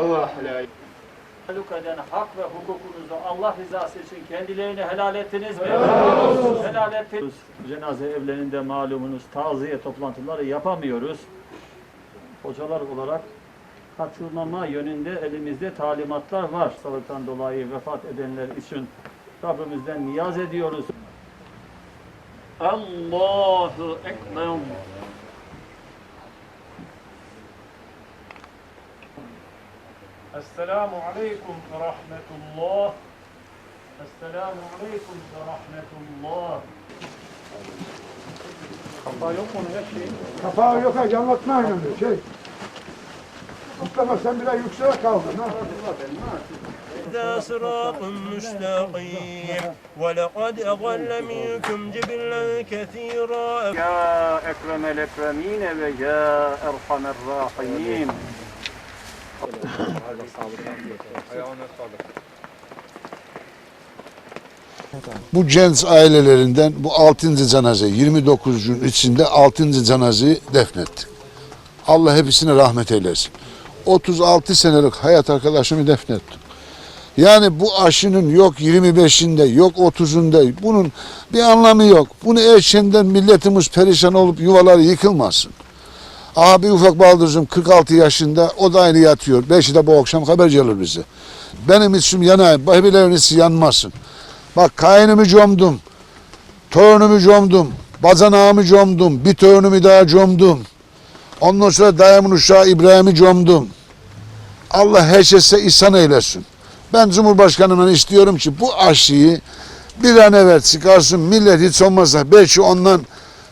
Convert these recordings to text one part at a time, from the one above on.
Allah la Taluk eden hak ve hukukunuzu Allah rızası için kendilerine helal ettiniz mi? Helal ettiniz. Cenaze evlerinde malumunuz taziye toplantıları yapamıyoruz. Hocalar olarak kaçırmama yönünde elimizde talimatlar var. Hastalıktan dolayı vefat edenler için Rabbimizden niyaz ediyoruz. Allahu Ekber. السلام عليكم ورحمة الله. السلام عليكم ورحمة الله. خفا يوكم يا شيخ. خفا يوكم يا جماعة ما هنا شيء أنت ما سمي لا ذا صراط مستقيم ولقد أضل منكم جبلا كثيرا. يا أكرم الأكرمين ويا أرحم الراحمين. Bu Cenz ailelerinden bu 6. cenaze 29 gün içinde 6. cenazeyi defnettik. Allah hepsine rahmet eylesin. 36 senelik hayat arkadaşımı defnettim. Yani bu aşının yok 25'inde yok 30'unda bunun bir anlamı yok. Bunu erkenden milletimiz perişan olup yuvaları yıkılmasın. Abi ufak baldızım 46 yaşında o da aynı yatıyor. Beşi de bu akşam haber gelir bize. Benim içim yanar, babileriniz yanmasın. Bak kaynımı comdum. Torunumu comdum. Bacanağımı comdum. Bir torunumu daha comdum. Ondan sonra dayımın uşağı İbrahim'i comdum. Allah her şeyse ihsan eylesin. Ben Cumhurbaşkanımdan istiyorum ki bu aşıyı bir an evvel çıkarsın. Millet hiç olmazsa belki ondan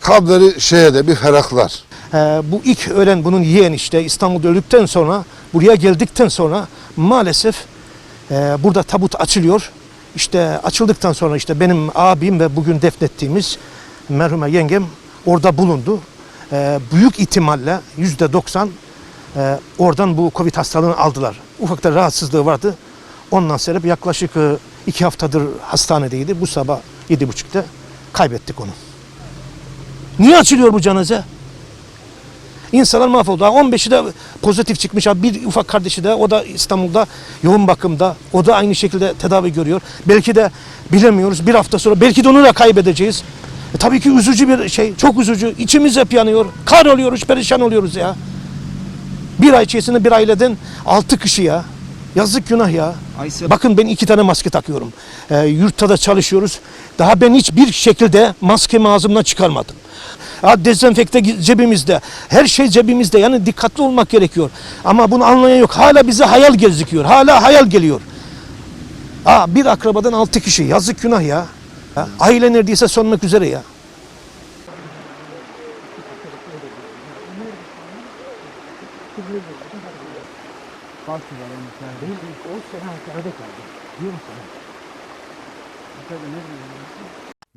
kabları şeye de bir ferahlar. Ee, bu ilk ölen bunun yeğen işte İstanbul'da öldükten sonra buraya geldikten sonra maalesef e, burada tabut açılıyor. İşte açıldıktan sonra işte benim abim ve bugün defnettiğimiz merhume yengem orada bulundu. Ee, büyük ihtimalle yüzde doksan e, oradan bu Covid hastalığını aldılar. Ufak da rahatsızlığı vardı. Ondan sebep yaklaşık e, iki haftadır hastanedeydi. Bu sabah yedi buçukta kaybettik onu. Niye açılıyor bu cenaze? İnsanlar mahvoldu. Ha, 15'i de pozitif çıkmış. Bir ufak kardeşi de o da İstanbul'da yoğun bakımda. O da aynı şekilde tedavi görüyor. Belki de bilemiyoruz. Bir hafta sonra belki de onu da kaybedeceğiz. E, tabii ki üzücü bir şey. Çok üzücü. İçimiz hep yanıyor. Kar oluyoruz, perişan oluyoruz ya. Bir ay içerisinde bir aileden altı kişi ya. Yazık günah ya. Bakın ben iki tane maske takıyorum. Ee, yurtta da çalışıyoruz. Daha ben hiçbir şekilde maskemi ağzımdan çıkarmadım. Ha, dezenfekte cebimizde. Her şey cebimizde. Yani dikkatli olmak gerekiyor. Ama bunu anlayan yok. Hala bize hayal gözüküyor. Hala hayal geliyor. Ha, bir akrabadan altı kişi. Yazık günah ya. Aile neredeyse sönmek üzere ya.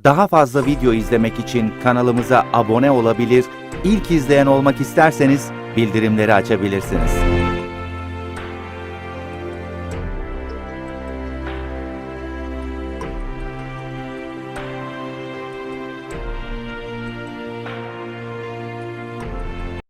Daha fazla video izlemek için kanalımıza abone olabilir, ilk izleyen olmak isterseniz bildirimleri açabilirsiniz.